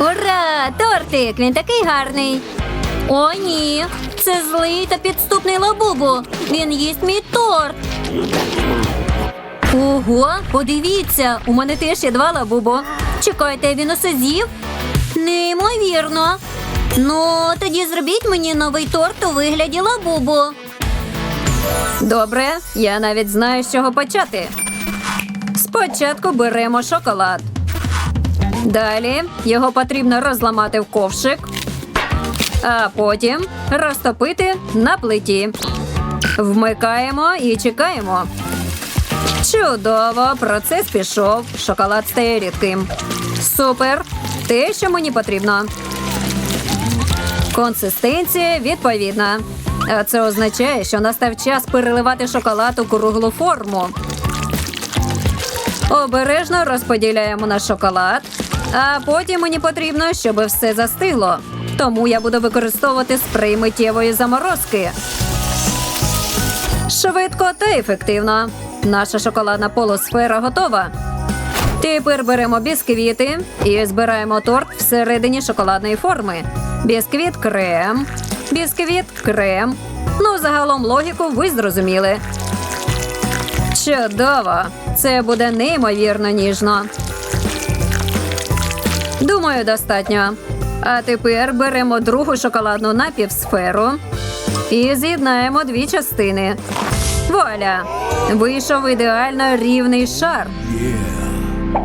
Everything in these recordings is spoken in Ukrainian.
Ура! Тортик! Він такий гарний. О, ні. Це злий та підступний лабубу. Він їсть мій торт. Ого, подивіться, у мене теж є два лабубо. Чекайте, він усе з'їв? Неймовірно. Ну, тоді зробіть мені новий торт у вигляді лабубу. Добре, я навіть знаю, з чого почати. Спочатку беремо шоколад. Далі його потрібно розламати в ковшик, а потім розтопити на плиті. Вмикаємо і чекаємо. Чудово, процес пішов. Шоколад стає рідким. Супер! Те, що мені потрібно. Консистенція відповідна. А це означає, що настав час переливати шоколад у круглу форму. Обережно розподіляємо наш шоколад, а потім мені потрібно, щоб все застигло. Тому я буду використовувати спрей миттєвої заморозки. Швидко та ефективно. Наша шоколадна полусфера готова. Тепер беремо бісквіти і збираємо торт всередині шоколадної форми. Бісквіт крем, бісквіт крем. Ну, загалом логіку ви зрозуміли. Чудово! Це буде неймовірно ніжно. Думаю, достатньо. А тепер беремо другу шоколадну напівсферу і з'єднаємо дві частини. Вуаля! Вийшов ідеально рівний шар.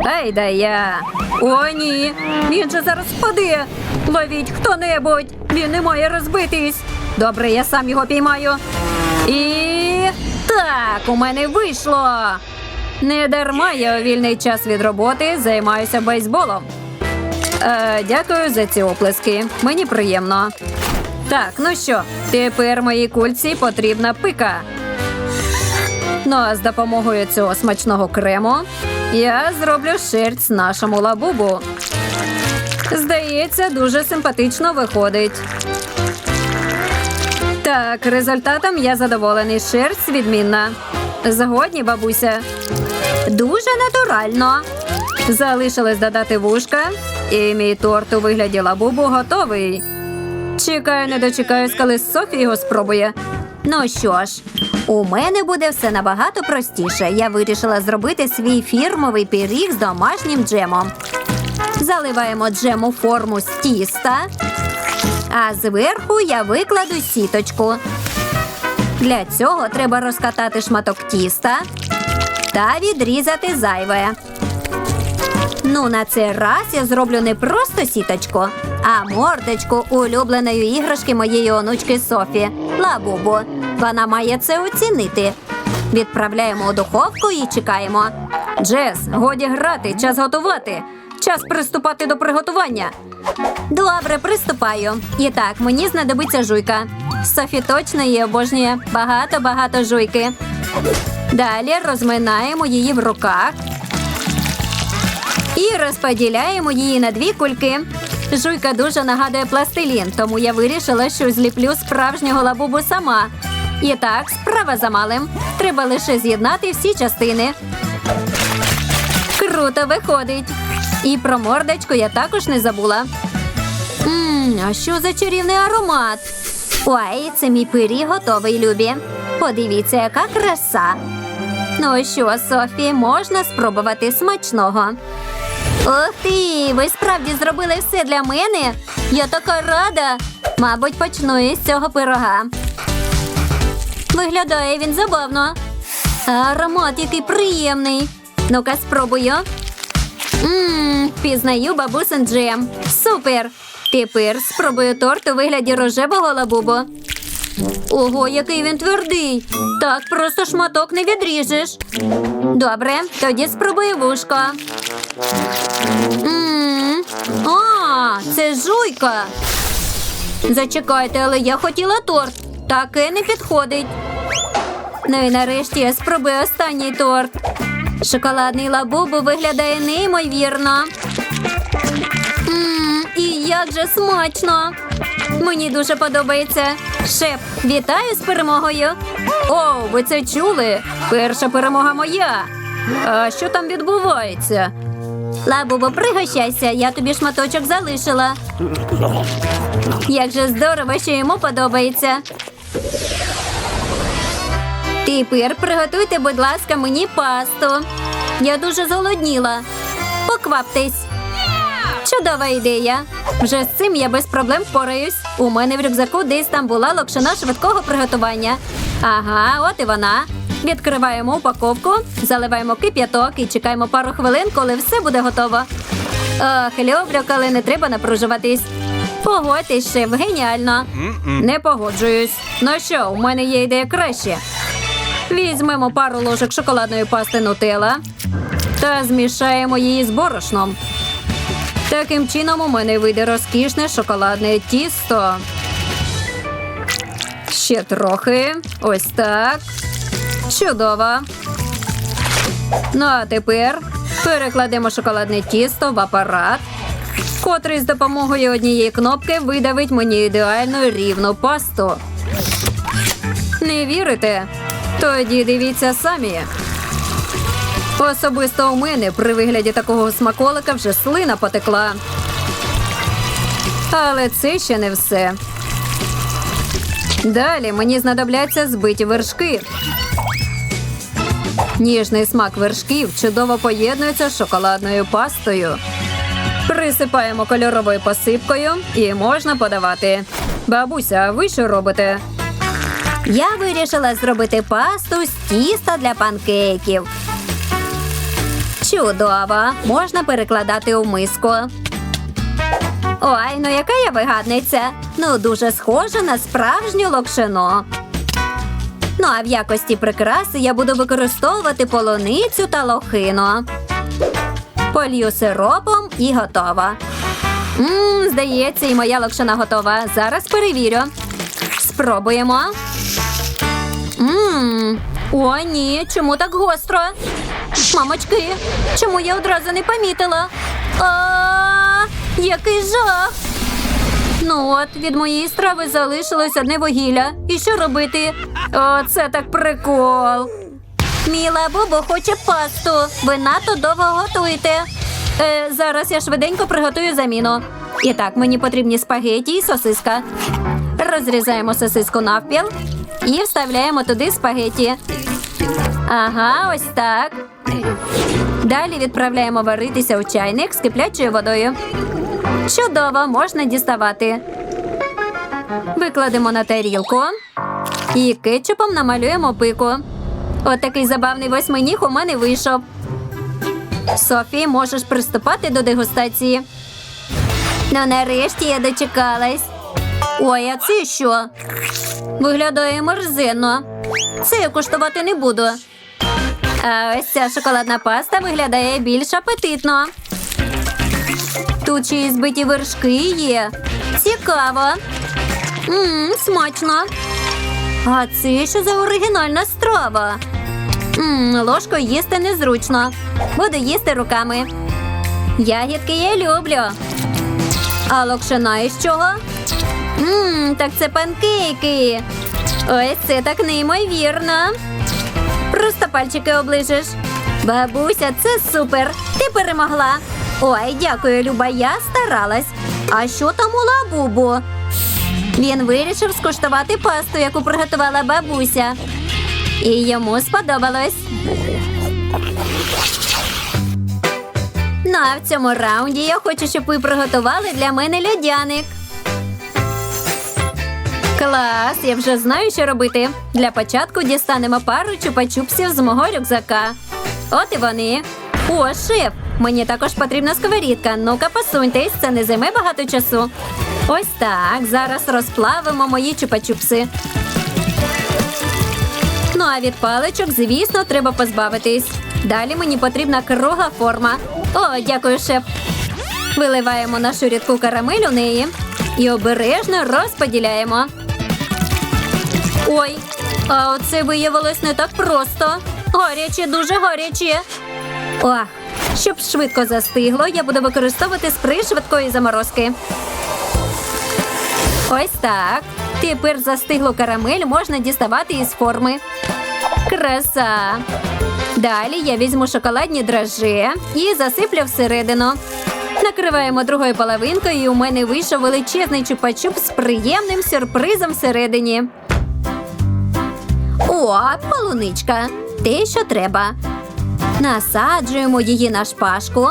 Ай да я. О, ні. Він же зараз впаде. Ловіть хто-небудь. Він не має розбитись. Добре, я сам його піймаю. І так, у мене вийшло. Не дарма я у вільний час від роботи займаюся бейсболом. Е, дякую за ці оплески. Мені приємно. Так, ну що, тепер моїй кульці потрібна пика. Ну а з допомогою цього смачного крему я зроблю шерсть нашому лабубу. Здається, дуже симпатично виходить. Так, результатом я задоволений. Шерсть відмінна. Згодні, бабуся. Дуже натурально. Залишилось додати вушка, і мій торт у вигляді лабубу готовий. Чекаю, не дочекаюсь, коли Софія його спробує. Ну що ж, у мене буде все набагато простіше. Я вирішила зробити свій фірмовий пиріг з домашнім джемом. Заливаємо джем у форму з тіста, а зверху я викладу сіточку. Для цього треба розкатати шматок тіста та відрізати зайве. Ну, на цей раз я зроблю не просто сіточку, а мордочку улюбленої іграшки моєї онучки Софі Лабубу. Вона має це оцінити. Відправляємо у духовку і чекаємо. Джес, годі грати, час готувати. Час приступати до приготування. Добре, приступаю. І так, мені знадобиться жуйка. Софі точно її обожнює. Багато-багато жуйки. Далі розминаємо її в руках і розподіляємо її на дві кульки. Жуйка дуже нагадує пластилін, тому я вирішила, що зліплю справжнього лабубу сама. І так, справа за малим. Треба лише з'єднати всі частини. Круто виходить. І про мордочку я також не забула. Мм, а що за чарівний аромат? Ой, це мій пиріг готовий, Любі. Подивіться, яка краса. Ну що, Софі, можна спробувати смачного. Ух ти! Ви справді зробили все для мене? Я така рада. Мабуть, почну із цього пирога. Виглядає він забавно. Аромат який приємний. Ну-ка, спробую. Ммм, пізнаю бабусин джем. Супер! Тепер спробую торт у вигляді рожевого лабубу. Ого, який він твердий. Так просто шматок не відріжеш. Добре, тоді спробую вушко. М, А, це жуйка. Зачекайте, але я хотіла торт. Таке не підходить. Ну і нарешті я спробую останній торт. Шоколадний лабубу виглядає неймовірно. Мм, і як же смачно! Мені дуже подобається. Шеф, вітаю з перемогою. О, ви це чули? Перша перемога моя. А що там відбувається? Лабубо, пригощайся, я тобі шматочок залишила. Як же здорово, що йому подобається. Тепер приготуйте, будь ласка, мені пасту. Я дуже зголодніла. Покваптесь. Чудова ідея. Вже з цим я без проблем впораюсь. У мене в рюкзаку десь там була локшина швидкого приготування. Ага, от і вона. Відкриваємо упаковку, заливаємо кип'яток і чекаємо пару хвилин, коли все буде готово. Ох, люблю, коли не треба напружуватись. Погодьтесь, шеф, геніально. Не погоджуюсь. Ну що, у мене є ідея краще. Візьмемо пару ложок шоколадної пасти нутелла та змішаємо її з борошном. Таким чином у мене вийде розкішне шоколадне тісто. Ще трохи. Ось так. Чудово. Ну а тепер перекладемо шоколадне тісто в апарат, котрий з допомогою однієї кнопки видавить мені ідеальну рівну пасту. Не вірите? Тоді дивіться самі. Особисто у мене при вигляді такого смаколика вже слина потекла. Але це ще не все. Далі мені знадобляться збиті вершки. Ніжний смак вершків чудово поєднується з шоколадною пастою. Присипаємо кольоровою посипкою і можна подавати. Бабуся, а ви що робите? Я вирішила зробити пасту з тіста для панкейків. Чудово! Можна перекладати у миску. Ой, ну яка я вигадниця. Ну, дуже схожа на справжню локшину. Ну, а в якості прикраси я буду використовувати полуницю та лохину. Полью сиропом і готова. Мм, здається, і моя локшина готова. Зараз перевірю. Спробуємо. Мм. О, ні, чому так гостро? Мамочки, чому я одразу не помітила? А, який жах! Ну от, від моєї страви залишилось одне вугілля. І що робити? О, це так прикол. Міла Бубо хоче пасту. Ви надто довго готуєте. Е, зараз я швиденько приготую заміну. І так, мені потрібні спагеті і сосиска. Розрізаємо сосиску навпіл і вставляємо туди спагеті. Ага, ось так. Далі відправляємо варитися у чайник з киплячою водою. Чудово, можна діставати. Викладемо на тарілку і кетчупом намалюємо пику. От такий забавний восьминіг у мене вийшов. Софі, можеш приступати до дегустації. Ну, нарешті я дочекалась. Ой, а це що? Виглядає мерзенно. Це я куштувати не буду. А ось ця шоколадна паста виглядає більш апетитно. Тут ще й збиті вершки є. Цікаво. Мм, смачно. А це що за оригінальна страва? Мм, ложкою їсти незручно. Буду їсти руками. Ягідки я люблю. А локшина із чого? Мм, так це панкейки. Ось це так неймовірно. Просто пальчики оближеш. Бабуся, це супер. Ти перемогла. Ой, дякую, Люба, я старалась. А що там у лабубу? Він вирішив скуштувати пасту, яку приготувала бабуся. І йому сподобалось. Ну, а в цьому раунді я хочу, щоб ви приготували для мене льодяник. Клас, я вже знаю, що робити. Для початку дістанемо пару чупа-чупсів з мого рюкзака. От і вони. О, шеф! Мені також потрібна сковорідка. Ну-ка, посуньтесь, це не займе багато часу. Ось так. Зараз розплавимо мої чупа-чупси. Ну а від паличок, звісно, треба позбавитись. Далі мені потрібна кругла форма. О, дякую, шеф. Виливаємо нашу рідку карамель у неї і обережно розподіляємо. Ой, а оце виявилось не так просто. Гаряче, дуже гаряче. Ох, щоб швидко застигло, я буду використовувати спрей швидкої заморозки. Ось так. Тепер застиглу карамель можна діставати із форми. Краса. Далі я візьму шоколадні драже і засиплю всередину. Накриваємо другою половинкою, і у мене вийшов величезний чупа-чуп з приємним сюрпризом всередині. О, полуничка. Те, що треба. Насаджуємо її на шпажку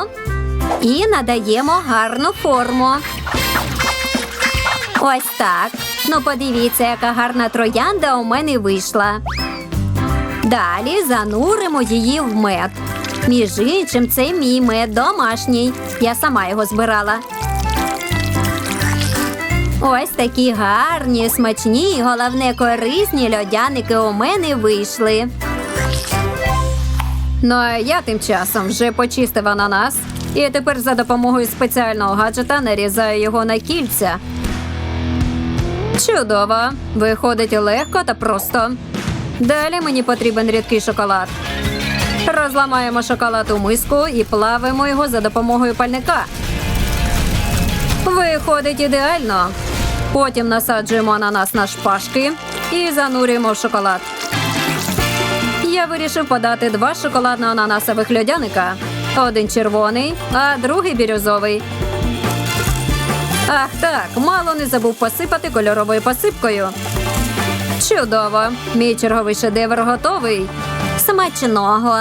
і надаємо гарну форму. Ось так. Ну, подивіться, яка гарна троянда у мене вийшла. Далі зануримо її в мед. Між іншим, це мій мед домашній. Я сама його збирала. Ось такі гарні, смачні і головне корисні льодяники у мене вийшли. Ну а я тим часом вже почистив ананас і тепер за допомогою спеціального гаджета нарізаю його на кільця. Чудово! Виходить легко та просто. Далі мені потрібен рідкий шоколад. Розламаємо шоколад у миску і плавимо його за допомогою пальника. Виходить ідеально. Потім насаджуємо ананас на шпажки і занурюємо в шоколад. Я вирішив подати два шоколадно-ананасових льодяника. Один червоний, а другий бірюзовий. Ах так, мало не забув посипати кольоровою посипкою. Чудово! Мій черговий шедевр готовий. Смачного.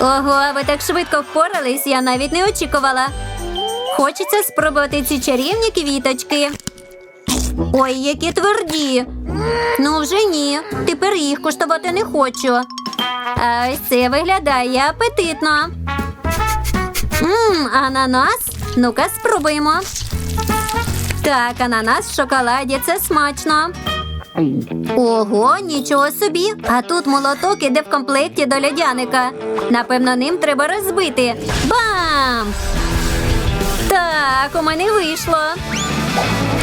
Ого, ви так швидко впорались, я навіть не очікувала. Хочеться спробувати ці чарівні квіточки. Ой, які тверді. Ну, вже ні. Тепер їх куштувати не хочу. А це виглядає апетитно. Мм, ананас. Ну-ка, спробуємо. Так, ананас в шоколаді це смачно. Ого, нічого собі. А тут молоток іде в комплекті до льодяника. Напевно, ним треба розбити. Бам! Так, у мене вийшло.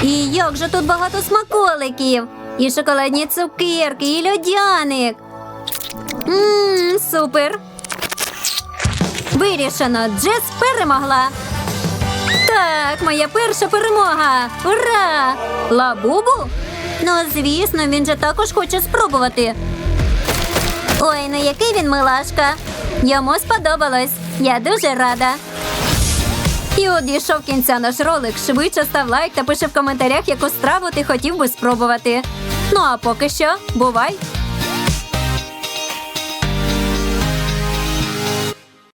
І як же тут багато смаколиків. І шоколадні цукерки, і льодяник. Мм, супер. Вирішено, Джес перемогла. Так, моя перша перемога. Ура! Лабубу? Ну, звісно, він же також хоче спробувати. Ой, ну який він милашка. Йому сподобалось. Я дуже рада. І от дійшов кінця наш ролик. Швидше став лайк та пиши в коментарях, яку страву ти хотів би спробувати. Ну а поки що, бувай!